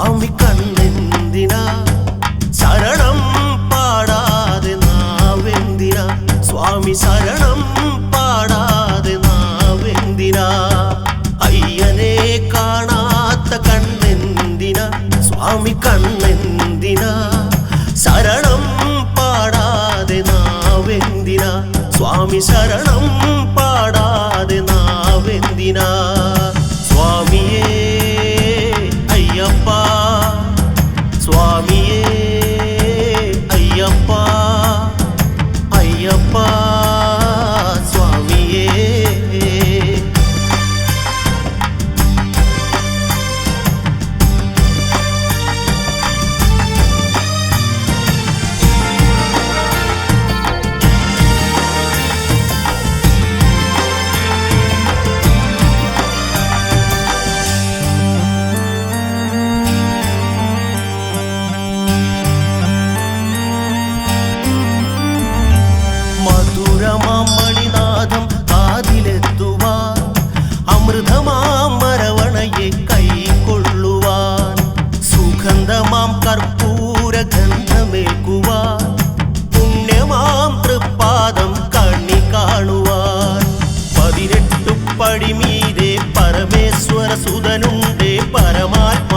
സ്വാമി കണ്ണെന്തിനാ ശരണം പാടാതെ നാവെന്തിനാ? സ്വാമി ശരണം പാടാതെ നാവെന്തിനാ? അയ്യനെ കാണാത്ത കണ്ണെന്തിനാ? സ്വാമി పడి మీదే పరమేశ్వర సుధనుండే పరమాత్మ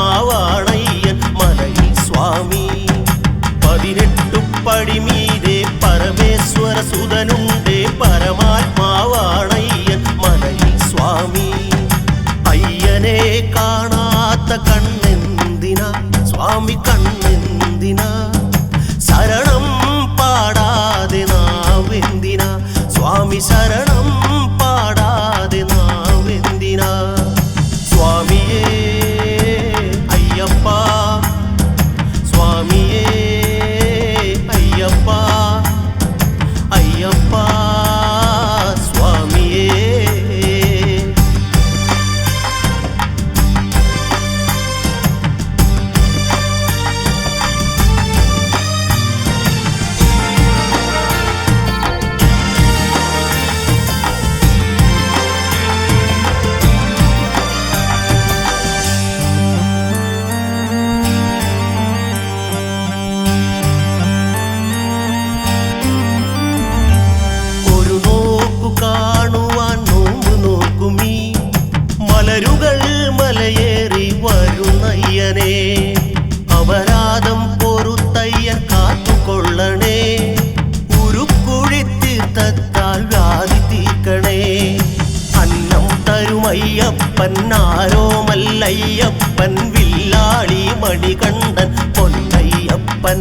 ആരോമല്ലയ്യപ്പൻ വില്ലാളി മണികണ്ഠൻ പൊന്നയ്യപ്പൻ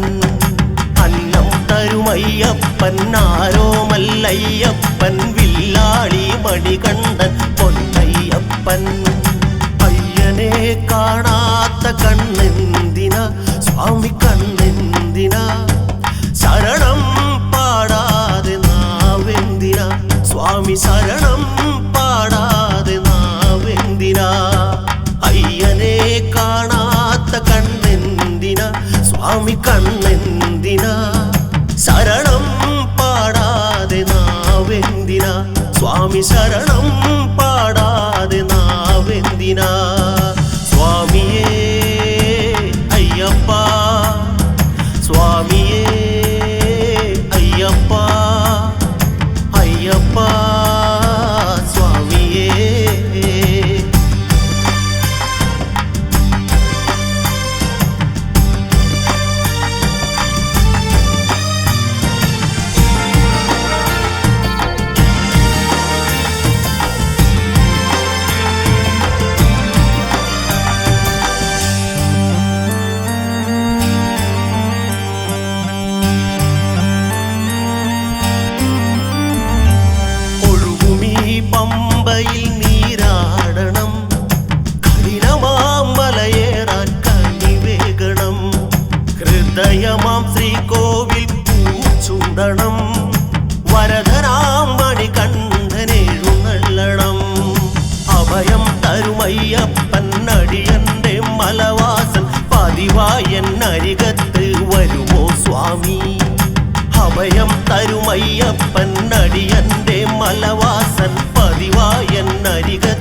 അന്നം തരുമയ്യപ്പൻ ആരോമല്ലയ്യപ്പൻ വില്ലാളി മണികണ്ഠൻ പൊന്നയ്യപ്പൻ അയ്യനെ കാണാത്ത കണ്ണെന്തിന സ്വാമി കണ്ണെന്തിന ശരണം പാടാതെ നാവെന്തിന സ്വാമി ശരണം சாமி கண்ணெந்தினா சரணம் பாடாது நாவெந்தினா சுவாமி சரணம் பாடாது நாவெந்தினா ഹൃദയമാം ശ്രീകോവിൽ പൂച്ചൂടണം വരദനാം മണികണ്ഠനെഴുന്നള്ളണം അഭയം തരുമയ്യപ്പൻ അടിയന്റെ മലവാസൻ പതിവായൻ അരികത്ത് വരുമോ സ്വാമി? അഭയം തരുമയ്യപ്പൻ അടിയന്റെ മലവാസൻ പതിവായൻ അരികത്ത്